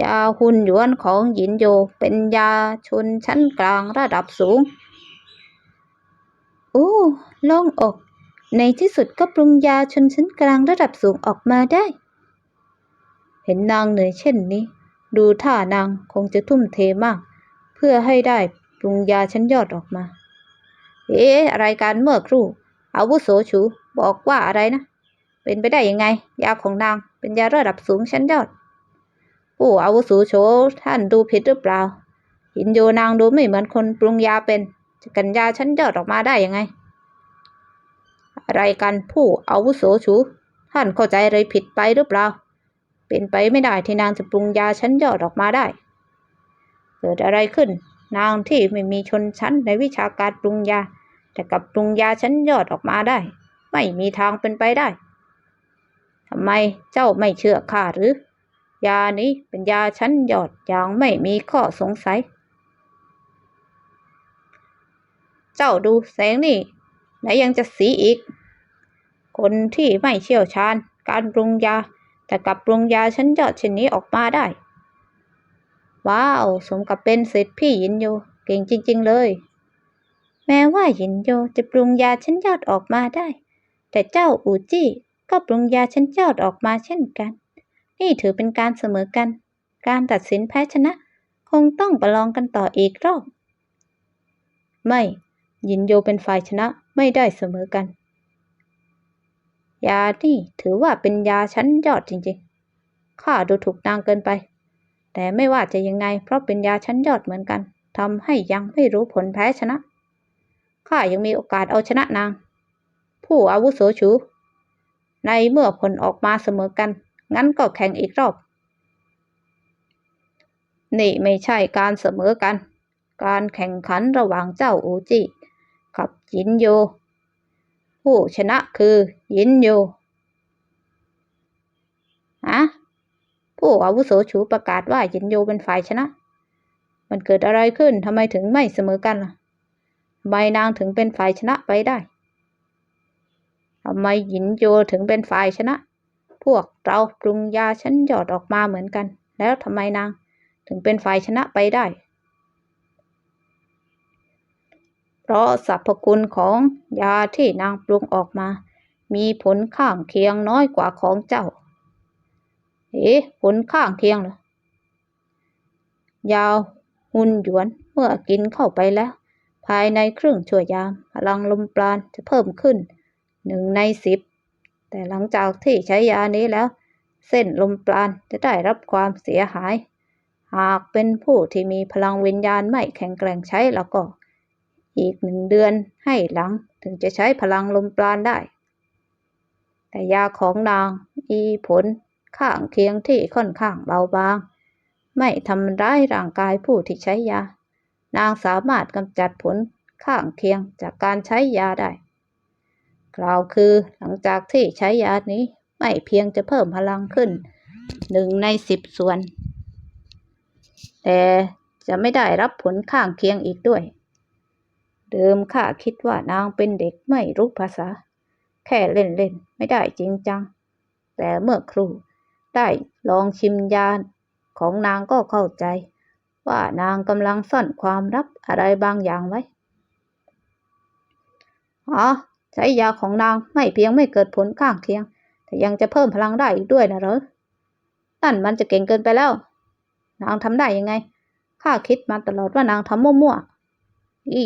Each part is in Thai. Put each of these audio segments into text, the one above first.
ยาหุ่นหยวนของหยินโยเป็นยาชนชั้นกลางระดับสูงโอ้โล่งอก ในที่สุดก็ปรุงยาชนชั้นกลางระดับสูงออกมาได้ เห็นนางเหนื่อยเช่นนี้ ดูท่านางคงจะทุ่มเทมาก เพื่อให้ได้ปรุงยาชั้นยอดออกมา เอ๊ะอะไรกันเมื่อครู่อาวุโสชูบอกว่าอะไรนะ เป็นไปได้ยังไง ยาของนางเป็นยาระดับสูงชั้นยอด ผู้อาวุโสโชท่านดูผิดหรือเปล่า หินโยนางดูไม่เหมือนคนปรุงยาเป็นจะกันยาชั้นยอดออกมาได้ยังไง อะไรกันผู้อาวุโสชู ท่านเข้าใจอะไรผิดไปหรือเปล่า เป็นไปไม่ได้ที่นางจะปรุงยาชั้นยอดออกมาได้ เกิดอะไรขึ้น นางที่ไม่มีชนชั้นในวิชาการปรุงยา แต่กลับปรุงยาชั้นยอดออกมาได้ ไม่มีทางเป็นไปได้ทำไมเจ้าไม่เชื่อข้าหรือ ยานี้เป็นยาชั้นยอดอย่างไม่มีข้อสงสัย เจ้าดูแสงนี่ไหนยังจะสีอีก คนที่ไม่เชี่ยวชาญ การปรุงยา แต่กลับปรุงยาชั้นยอดเช่นนี้ออกมาได้ ว้าว สมกับเป็นศิษย์พี่หยินโยเก่งจริง ๆ เลย แม้ว่าหยินโยจะปรุงยาชั้นยอดออกมาได้ แต่เจ้าอูจี้ก็ปรุงยาชั้นยอดออกมาเช่นกัน นี่ถือเป็นการเสมอกัน การตัดสินแพ้ชนะ คงต้องประลองกันต่ออีกรอบ ไม่หยินโยเป็นฝ่ายชนะไม่ได้เสมอกัน ยานี่ถือว่าเป็นยาชั้นยอดจริงๆ ข้าดูถูกนางเกินไป แต่ไม่ว่าจะยังไงเพราะเป็นยาชั้นยอดเหมือนกันทำให้ยังไม่รู้ผลแพ้ชนะ ข้ายังมีโอกาสเอาชนะนาง ผู้อาวุโสชู ในเมื่อผลออกมาเสมอกัน งั้นก็แข่งอีกรอบ นี่ไม่ใช่การเสมอกัน การแข่งขันระหว่างเจ้าอูจิกับยินโย ผู้ชนะคือยินโยฮะผู้อาวุโสชูประกาศว่ายินโยเป็นฝ่ายชนะ มันเกิดอะไรขึ้นทำไมถึงไม่เสมอกันล่ะไมนางถึงเป็นฝ่ายชนะไปได้ทำไมยินโยถึงเป็นฝ่ายชนะ พวกเราปรุงยาชั้นยอดออกมาเหมือนกัน แล้วทำไมนาง ถึงเป็นฝ่ายชนะไปได้ เพราะสรรพคุณของยาที่นางปรุงออกมา มีผลข้างเคียงน้อยกว่าของเจ้า เอ๊ะผลข้างเคียงเหรอยาหุ่นหยวนเมื่อกินเข้าไปแล้ว ภายในครึ่งชั่วยามพลังลมปราณจะเพิ่มขึ้นหนึ่งในสิบ แต่หลังจากที่ใช้ยานี้แล้ว เส้นลมปราณจะได้รับความเสียหาย หากเป็นผู้ที่มีพลังวิญญาณไม่แข็งแกร่งใช้แล้วก็ อีกหนึ่งเดือนให้หลังถึงจะใช้พลังลมปราณได้ แต่ยาของนางมีผลข้างเคียงที่ค่อนข้างเบาบาง ไม่ทำร้ายร่างกายผู้ที่ใช้ยา นางสามารถกำจัดผลข้างเคียงจากการใช้ยาได้ กล่าวคือหลังจากที่ใช้ยานี้ไม่เพียงจะเพิ่มพลังขึ้นหนึ่งในสิบส่วน แต่จะไม่ได้รับผลข้างเคียงอีกด้วย เดิมข้าคิดว่านางเป็นเด็กไม่รู้ภาษา แค่เล่นๆ ไม่ได้จริงจัง แต่เมื่อครูได้ลองชิมยาของนางก็เข้าใจ ว่านางกำลังซ่อนความลับอะไรบางอย่างไว้ อ๋อ ใช้ยาของนางไม่เพียงไม่เกิดผลข้างเคียง แต่ยังจะเพิ่มพลังได้อีกด้วยนะเหรอนั่นมันจะเก่งเกินไปแล้ว นางทำได้ยังไง ข้าคิดมาตลอดว่านางทำมั่วๆอี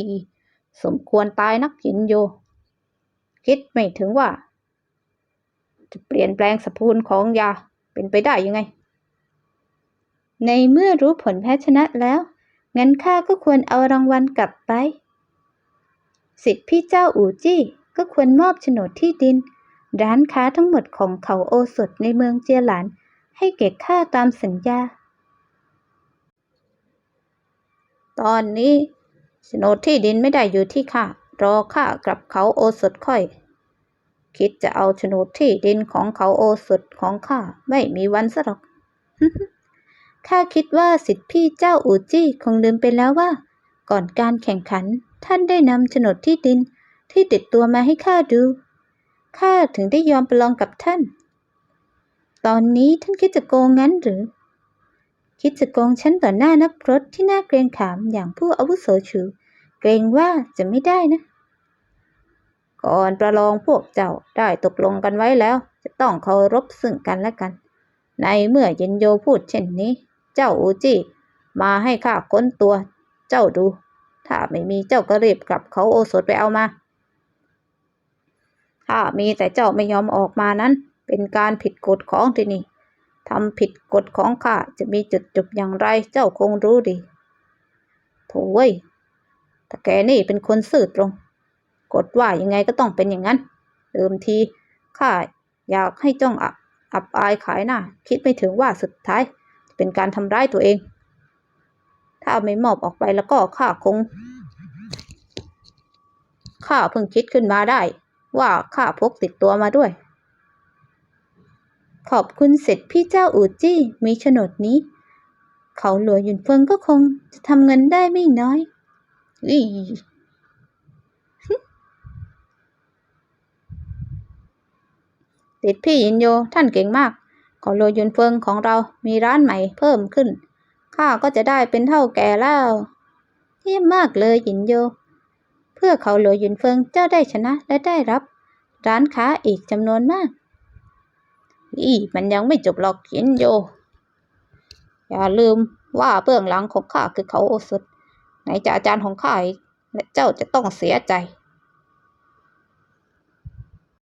สมควรตายนักหินโย คิดไม่ถึงว่า จะเปลี่ยนแปลงสรรพคุณของยาเป็นไปได้ยังไง ในเมื่อรู้ผลแพ้ชนะแล้ว งั้นข้าก็ควรเอารางวัลกลับไป สิทธิพี่เจ้าอู่จี้ ก็ควรมอบโฉนดที่ดิน ร้านค้าทั้งหมดของเขาโอสถในเมืองเจียหลาน ให้แก่ข้าตามสัญญา ตอนนี้โฉนดที่ดินไม่ได้อยู่ที่ข้ารอข้ากลับเขาโอสถค่อย คิดจะเอาโฉนดที่ดินของเขาโอสถของข้าไม่มีวันซะหรอกข้าคิดว่าสิทธิพี่เจ้าอูจี้คงลืมไปแล้วว่า ก่อนการแข่งขันท่านได้นำโฉนดที่ดิน ที่ติดตัวมาให้ข้าดู ข้าถึงได้ยอมประลองกับท่าน ตอนนี้ท่านคิดจะโกงงั้นหรือ คิดจะโกงฉันต่อหน้านักพรตที่น่าเกรงขามอย่างผู้อาวุโสฉูเกรงว่าจะไม่ได้นะ ก่อนประลองพวกเจ้าได้ตกลงกันไว้แล้ว จะต้องเคารพซึ่งกันและกัน ในเมื่อเย็นโยพูดเช่นนี้ เจ้าอูจี้มาให้ข้าค้นตัว เจ้าดู ถ้าไม่มีเจ้าก็รีบกลับเขาโอสถไปเอามา ถ้ามีแต่เจ้าไม่ยอมออกมานั้น เป็นการผิดกฎของที่นี่ทำผิดกฎของข้าจะมีจุดจบอย่างไรเจ้าคงรู้ดีโถ่เว้ยแต่แกนี่เป็นคนซื่อตรง กฎว่ายังไงก็ต้องเป็นอย่างนั้นเดิมทีข้าอยากให้จ้องอับอับอายขายหน้า คิดไม่ถึงว่าสุดท้ายจะเป็นการทำร้ายตัวเอง ถ้าไม่มอบออกไปแล้วก็ข้าคงข้าเพิ่งคิดขึ้นมาได้ ว่าข้าพกติดตัวมาด้วย ขอบคุณเสร็จพี่เจ้าอูจี้มีโฉนดนี้ เขาหลัวหยุนเฟิงก็คงจะทำเงินได้ไม่น้อยอีติดพี่ยินโยท่านเก่งมาก เขอโลยุนเฟิงของเรามีร้านใหม่เพิ่มขึ้น ข้าก็จะได้เป็นเท่าแก่แล้ว เยี่ยมมากเลยยินโย เพื่อเขาหลยุนเฟิงเจ้าได้ชนะและได้รับ ร้านค้าอีกจำนวนมากอีมันยังไม่จบหรอกเย็นโย อย่าลืมว่าเบื้องหลังของข้าคือเขาโอสถไหนจะอาจารย์ของข้าอีกและเจ้าจะต้องเสียใจ